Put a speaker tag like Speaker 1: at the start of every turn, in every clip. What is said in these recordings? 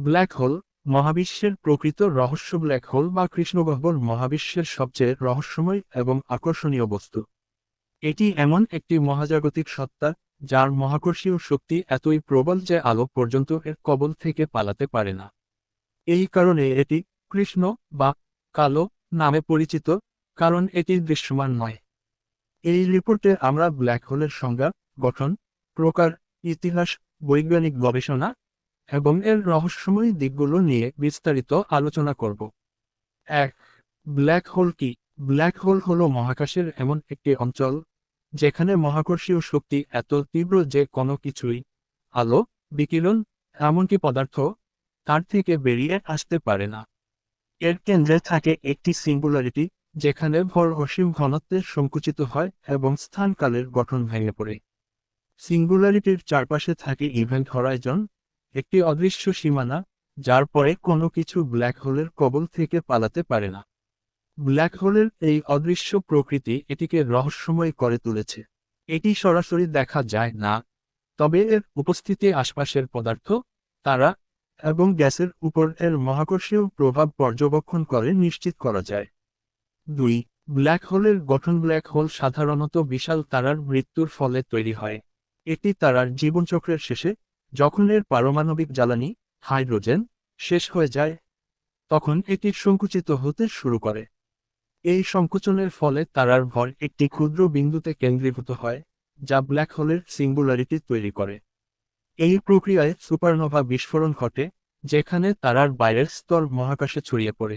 Speaker 1: Black hole মহাবিশ্বের প্রকৃত রহস্য ব্ল্যাক হোল বা কৃষ্ণগহ্বর মহাবিশ্বের সবচেয়ে রহস্যময় এবং আকর্ষণীয় বস্তু। এটি এমন একটি মহাজাগতিক সত্তা, যার মহাকর্ষীয় শক্তি এতই প্রবল যে আলো পর্যন্ত এর কবল থেকে পালাতে পারে না। এই কারণে এটি কৃষ্ণ বা কালো নামে পরিচিত, কারণ এটি দৃশ্যমান নয়। এই রিপোর্টে আমরা ব্ল্যাক হোলের সংজ্ঞা, গঠন, প্রকার, ইতিহাস, বৈজ্ঞানিক গবেষণা এবং এর রহস্যময় দিকগুলো নিয়ে বিস্তারিত আলোচনা করব। এক, ব্ল্যাক হোল কি? ব্ল্যাক হোল হলো মহাকাশের এমন একটি অঞ্চল, যেখানে মহাকর্ষীয় শক্তি এত তীব্র যে কোনো কিছুই, আলো, বিকিরণ, এমনকি পদার্থ, তার থেকে বেরিয়ে আসতে পারে না। এর কেন্দ্রে থাকে একটি সিঙ্গুলারিটি, যেখানে ভর অসীম ঘনত্বের সংকুচিত হয় এবং স্থানকালের গঠন ভেঙে পড়ে। সিঙ্গুলারিটির চারপাশে থাকে ইভেন্ট হরাইজন একটি অদৃশ্য সীমানা, যার পরে কোনো কিছু ব্ল্যাক হোলের কবল থেকে পালাতে পারে না। ব্ল্যাক হোলের এই অদৃশ্য প্রকৃতি এটিকে রহস্যময় করে তুলেছে। এটি সরাসরি দেখা যায় না, তবে এর উপস্থিতি আশপাশের পদার্থ, তারা, এবং গ্যাসের উপর এর মহাকর্ষীয় প্রভাব পর্যবেক্ষণ করে নিশ্চিত করা যায়। দুই, ব্ল্যাক হোলের গঠন ব্ল্যাক হোল সাধারণত বিশাল তারার মৃত্যুর ফলে তৈরি হয়। এটি তারার জীবনচক্রের শেষে যখন এর পারমাণবিক জ্বালানি, হাইড্রোজেন, শেষ হয়ে যায়, তখন এটি সংকুচিত হতে শুরু করে। এই সংকোচনের ফলে তারার ভর একটি ক্ষুদ্র বিন্দুতে কেন্দ্রীভূত হয়, যা ব্ল্যাক হোলের সিঙ্গুলারিটি তৈরি করে। এই প্রক্রিয়ায় সুপারনোভা বিস্ফোরণ ঘটে, যেখানে তারার বাইরের স্তর মহাকাশে ছড়িয়ে পড়ে।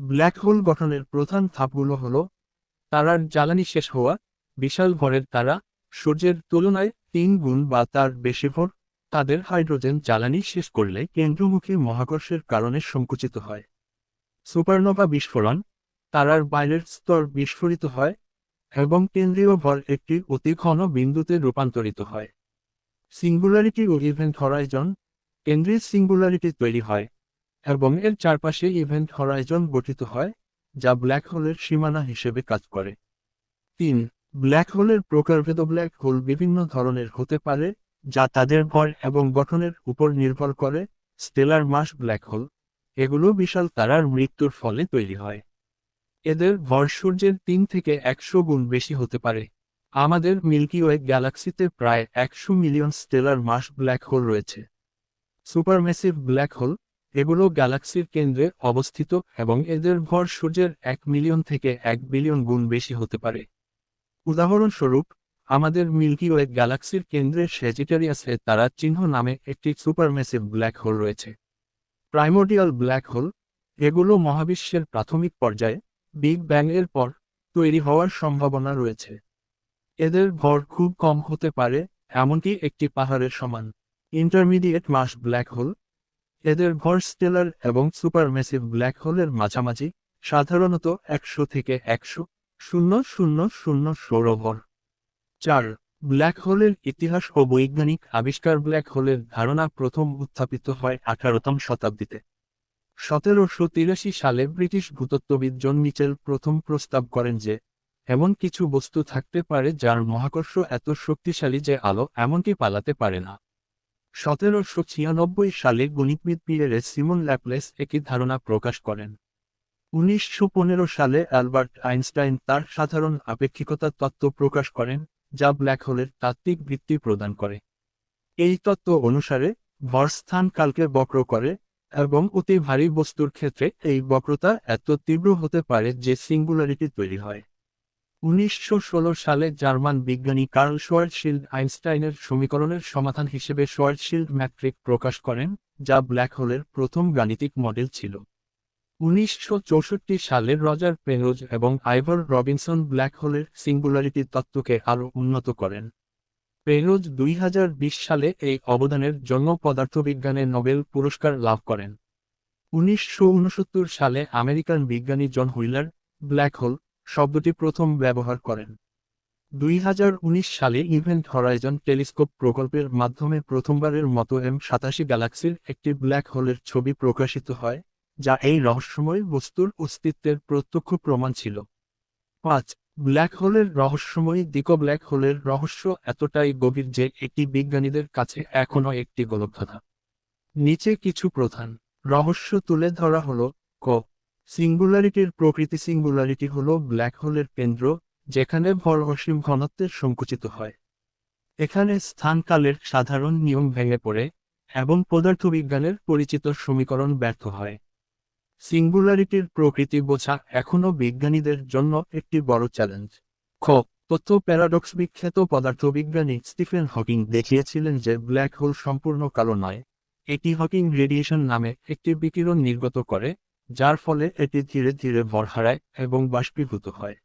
Speaker 1: ব্ল্যাক হোল গঠনের প্রধান ধাপগুলো হল, তারার জ্বালানি শেষ হওয়া, বিশাল ভরের তারা, সূর্যের তুলনায় তিন গুণ বা তার বেশি ভর তাদের হাইড্রোজেন জ্বালানি শেষ করলে কেন্দ্রমুখী মহাকর্ষের কারণে সংকুচিত হয়। সুপারনোভা বিস্ফোরণ, তারার বাইরের স্তর বিস্ফোরিত হয় এবং কেন্দ্রীয় ভর একটি অতি ঘন বিন্দুতে রূপান্তরিত হয়। সিঙ্গুলারিটি ও ইভেন্ট হরাইজন, কেন্দ্রের সিঙ্গুলারিটি তৈরি হয় এবং এর চারপাশে ইভেন্ট হরাইজন গঠিত হয়, যা ব্ল্যাক হোলের সীমানা হিসেবে কাজ করে। তিন, ব্ল্যাক হোলের প্রকারভেদ, ব্ল্যাক হোল বিভিন্ন ধরনের হতে পারে যা তাদের ভর এবং গঠনের উপর নির্ভর করে, স্টেলার মাস ব্ল্যাক হোল। এগুলো বিশাল তারার মৃত্যুর ফলে তৈরি হয়। এদের ভর সূর্যের তিন থেকে একশো গুণ বেশি হতে পারে। আমাদের মিল্কি ওয়ে গ্যালাক্সিতে প্রায় একশো million stellar mass black hole রয়েছে। সুপারমেসিভ ব্ল্যাক হোল, এগুলো গ্যালাক্সির কেন্দ্রে অবস্থিত এবং এদের ভর সূর্যের এক মিলিয়ন থেকে এক বিলিয়ন গুণ বেশি হতে পারে। উদাহরণস্বরূপ আমাদের মিল্কি ওয়ে গ্যালাক্সির কেন্দ্রে সেজিটারিয়াসে তারা চিহ্ন নামে একটি সুপারমেসিভ ব্ল্যাক হোল রয়েছে। প্রাইমোডিয়াল ব্ল্যাক হোল, এগুলো মহাবিশ্বের প্রাথমিক পর্যায়ে বিগ ব্যাং এর পর তৈরি হওয়ার সম্ভাবনা রয়েছে। এদের ভর খুব কম হতে পারে, এমনকি একটি পাহাড়ের সমান। ইন্টারমিডিয়েট মাস ব্ল্যাক হোল, এদের ভর স্টেলার এবং সুপারমেসিভ ব্ল্যাক হোলের মাঝামাঝি, সাধারণত একশো থেকে একশো, শূন্য শূন্য শূন্য সৌরভর চার, ব্ল্যাক হোলের ইতিহাস ও বৈজ্ঞানিক আবিষ্কার ব্ল্যাক হোলের ধারণা প্রথম উত্থাপিত হয় আঠারোতম শতাব্দীতে। সতেরোশো তিরাশি সালে ব্রিটিশ ভূতত্ত্ববিদ জন মিচেল প্রথম প্রস্তাব করেন যে, এমন কিছু বস্তু থাকতে পারে যার মহাকর্ষ এত শক্তিশালী যে আলো এমনকি পালাতে পারে না। সতেরোশো ছিয়ানব্বই সালে গণিতবিদ পিয়ারে সিমন ল্যাপলেস একই ধারণা প্রকাশ করেন। উনিশশো পনেরো সালে অ্যালবার্ট আইনস্টাইন তার সাধারণ আপেক্ষিকতা তত্ত্ব প্রকাশ করেন। যা ব্ল্যাক হোলের তাত্ত্বিক বৃত্তি প্রদান করে। এই তত্ত্ব অনুসারে ভর স্থান কালকে বক্র করে এবং অতি ভারী বস্তুর ক্ষেত্রে এই বক্রতা এত তীব্র হতে পারে যে সিঙ্গুলারিটি তৈরি হয়। উনিশশো ষোলো সালে জার্মান বিজ্ঞানী কার্ল শোয়ার্টশিল্ড আইনস্টাইনের সমীকরণের সমাধান হিসেবে শোয়ার্টশিল্ড ম্যাট্রিক প্রকাশ করেন, যা ব্ল্যাক হোলের প্রথম গাণিতিক মডেল ছিল। উনিশশো চৌষট্টি সালে রজার পেনোজ এবং আইভর রবিনসন ব্ল্যাক হোলের সিঙ্গুলারিটি তত্ত্বকে আরও উন্নত করেন। পেনোজ দুই সালে এই অবদানের জন্য পদার্থবিজ্ঞানে নোবেল পুরস্কার লাভ করেন। উনিশশো উনসত্তর সালে আমেরিকান বিজ্ঞানী জন হুইলার ব্ল্যাক হোল শব্দটি প্রথম ব্যবহার করেন। দুই হাজার উনিশ সালে ইভেন্ট হরাইজন টেলিস্কোপ প্রকল্পের মাধ্যমে প্রথমবারের মতো এম সাতাশি গ্যালাক্সির একটি ব্ল্যাক হোলের ছবি প্রকাশিত হয়। যা এই রহস্যময় বস্তুর অস্তিত্বের প্রত্যক্ষ প্রমাণ ছিল। পাঁচ, ব্ল্যাক হোলের রহস্যময়ী দিক ব্ল্যাক হোলের রহস্য এতটাই গভীর যে এটি বিজ্ঞানীদের কাছে এখনও একটি গোলকধাঁধা। নিচে কিছু প্রধান। রহস্য তুলে ধরা হলো, ক, সিঙ্গুলারিটির প্রকৃতি সিঙ্গুলারিটি হলো ব্ল্যাক হোলের কেন্দ্র, যেখানে ভর অসীম ঘনত্বের সংকুচিত হয়। এখানে স্থানকালের সাধারণ নিয়ম ভেঙে পড়ে এবং পদার্থবিজ্ঞানের পরিচিত সমীকরণ ব্যর্থ হয়। সিঙ্গুলারিটির প্রকৃতি বোঝা এখনও বিজ্ঞানীদের জন্য একটি বড় চ্যালেঞ্জ খ. তথ্য প্যারাডক্স বিখ্যাত পদার্থবিজ্ঞানী স্টিফেন হকিং দেখিয়েছিলেন যে ব্ল্যাক হোল সম্পূর্ণ কালো নয়। এটি হকিং রেডিয়েশন নামে একটি বিকিরণ নির্গত করে, যার ফলে এটি ধীরে ধীরে ভর হারায় এবং বাষ্পীভূত হয়।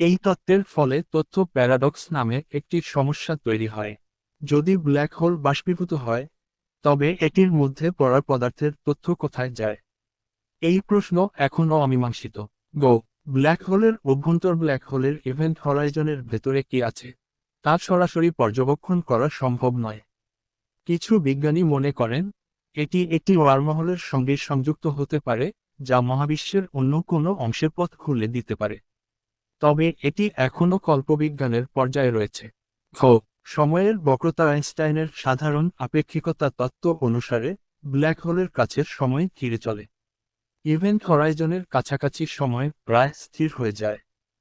Speaker 1: এই তত্ত্বের ফলে তথ্য প্যারাডক্স নামে একটি সমস্যা তৈরি হয়। যদি ব্ল্যাক হোল বাষ্পীভূত হয়, তবে এটির মধ্যে পড়ার পদার্থের তথ্য কোথায় যায়? এই প্রশ্ন এখনও অমীমাংসিত। গো ব্ল্যাক হোলের অভ্যন্তর ব্ল্যাক হোলের ইভেন্ট হরাইজনের ভেতরে কি আছে? তা সরাসরি পর্যবেক্ষণ করা সম্ভব নয়। কিছু বিজ্ঞানী মনে করেন, এটি একটি ওয়ার্মহলের সঙ্গে সংযুক্ত হতে পারে, যা মহাবিশ্বের অন্য কোনো অংশের পথ খুলে দিতে পারে। তবে এটি এখনও কল্পবিজ্ঞানের পর্যায়ে রয়েছে। খ সময়ের বক্রতা আইনস্টাইনের সাধারণ আপেক্ষিকতা তত্ত্ব অনুসারে ব্ল্যাক হোলের কাছের সময় ধীরে চলে। ইভেন্ট হরাইজনের কাছাকাছি সময় প্রায় স্থির হয়ে যায়।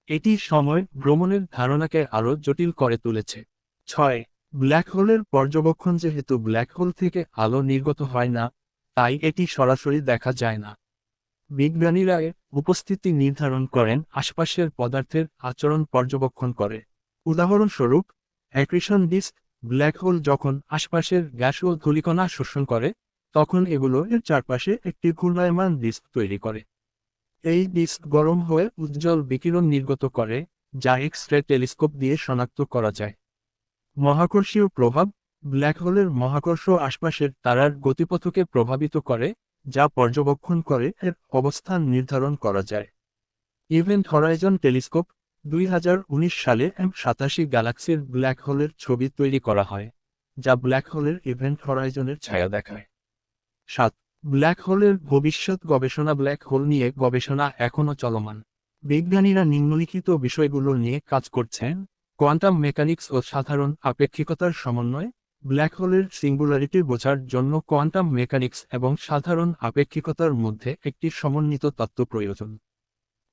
Speaker 1: এটি সময় ভ্রমণের ধারণাকে আরও জটিল করে তুলেছে। ছয়, ব্ল্যাক হোলের পর্যবেক্ষণ যেহেতু ব্ল্যাক হোল থেকে আলো নির্গত হয় না, তাই এটি সরাসরি দেখা যায় না। বিজ্ঞানীরা উপস্থিতি নির্ধারণ করেন আশপাশের পদার্থের আচরণ পর্যবেক্ষণ করে। উদাহরণস্বরূপ, অ্যাক্রিশন ডিস্ক ব্ল্যাক হোল যখন আশপাশের গ্যাস ও ধূলিকণা শোষণ করে তখন এগুলো এর চারপাশে একটি ঘূর্ণায়মান ডিস্ক তৈরি করে। এই ডিস্ক গরম হয়ে উজ্জ্বল বিকিরণ নির্গত করে, যা এক্স রে টেলিস্কোপ দিয়ে শনাক্ত করা যায়। মহাকর্ষীয় প্রভাব ব্ল্যাক হোলের মহাকর্ষ আশপাশের তারার গতিপথকে প্রভাবিত করে, যা পর্যবেক্ষণ করে এর অবস্থান নির্ধারণ করা যায়। ইভেন্ট হরাইজন টেলিস্কোপ দুই হাজার উনিশ সালে এম সাতাশি গ্যালাক্সির ব্ল্যাক হোলের ছবি তৈরি করা হয়, যা ব্ল্যাক হোলের ইভেন্ট হরাইজনের ছায়া দেখায়। সাত। ব্ল্যাক হোলের ভবিষ্যৎ গবেষণা ব্ল্যাক হোল নিয়ে গবেষণা এখনও চলমান। বিজ্ঞানীরা নিম্নলিখিত বিষয়গুলো নিয়ে কাজ করছেন। কোয়ান্টাম মেকানিক্স ও সাধারণ আপেক্ষিকতার সমন্বয় ব্ল্যাক হোলের সিঙ্গুলারিটি বোঝার জন্য কোয়ান্টাম মেকানিক্স এবং সাধারণ আপেক্ষিকতার মধ্যে একটি সমন্বিত তত্ত্ব প্রয়োজন।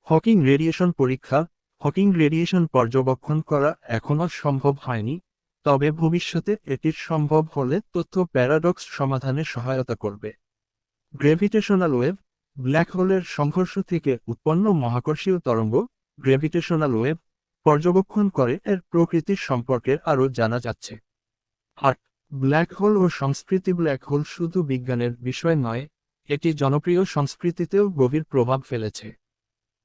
Speaker 1: হকিং রেডিয়েশন পরীক্ষা, হকিং রেডিয়েশন পর্যবেক্ষণ করা এখনও সম্ভব হয়নি। তবে ভবিষ্যতে এটির সম্ভব হলে তথ্য প্যারাডক্স সমাধানে সহায়তা করবে। গ্রেভিটেশনাল ওয়েভ, ব্ল্যাক হোলের সংঘর্ষ থেকে উৎপন্ন মহাকর্ষীয় তরঙ্গ গ্রেভিটেশনাল ওয়েভ পর্যবেক্ষণ করে এর প্রকৃতির সম্পর্কে আরও জানা যাচ্ছে। আট ব্ল্যাক হোল ও সংস্কৃতি ব্ল্যাক হোল শুধু বিজ্ঞানের বিষয় নয়, এটি জনপ্রিয় সংস্কৃতিতেও গভীর প্রভাব ফেলেছে।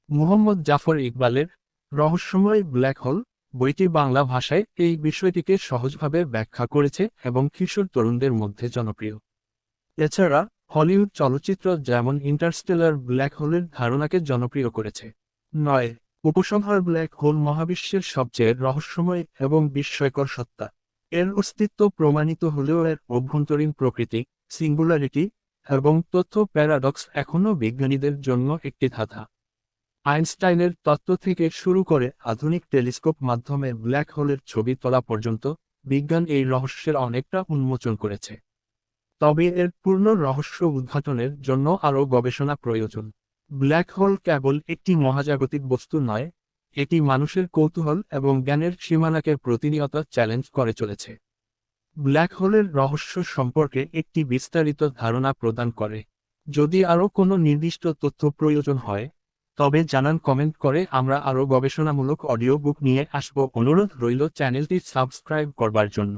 Speaker 1: মুহম্মদ জাফর ইকবালের রহস্যময় ব্ল্যাক হোল বইটি বাংলা ভাষায় এই বিষয়টিকে সহজভাবে ব্যাখ্যা করেছে এবং কিশোর তরুণদের মধ্যে জনপ্রিয়। এছাড়া হলিউড চলচ্চিত্র যেমন ইন্টারস্টেলার ব্ল্যাক হোলের ধারণাকে জনপ্রিয় করেছে। নয়, উপসংহার ব্ল্যাক হোল মহাবিশ্বের সবচেয়ে রহস্যময় এবং বিস্ময়কর সত্তা। এর অস্তিত্ব প্রমাণিত হলেও এর অভ্যন্তরীণ প্রকৃতি, সিঙ্গুলারিটি এবং তথ্য প্যারাডক্স এখনও বিজ্ঞানীদের জন্য একটি ধাঁধা। আইনস্টাইনের তত্ত্ব থেকে শুরু করে আধুনিক টেলিস্কোপ মাধ্যমে ব্ল্যাক হোলের ছবি তোলা পর্যন্ত বিজ্ঞান এই রহস্যের অনেকটা উন্মোচন করেছে। তবে এর পূর্ণ রহস্য উদ্ঘাটনের জন্য আরও গবেষণা প্রয়োজন। ব্ল্যাক হোল কেবল একটি মহাজাগতিক বস্তু নয়, এটি মানুষের কৌতূহল এবং জ্ঞানের সীমানাকে প্রতিনিয়ত চ্যালেঞ্জ করে চলেছে। ব্ল্যাক হোলের রহস্য সম্পর্কে একটি বিস্তারিত ধারণা প্রদান করে। যদি আরও কোনো নির্দিষ্ট তথ্য প্রয়োজন হয় তবে জানান কমেন্ট করে, আমরা আরও গবেষণামূলক অডিও বুক নিয়ে আসব। অনুরোধ রইল চ্যানেলটি সাবস্ক্রাইব করবার জন্য।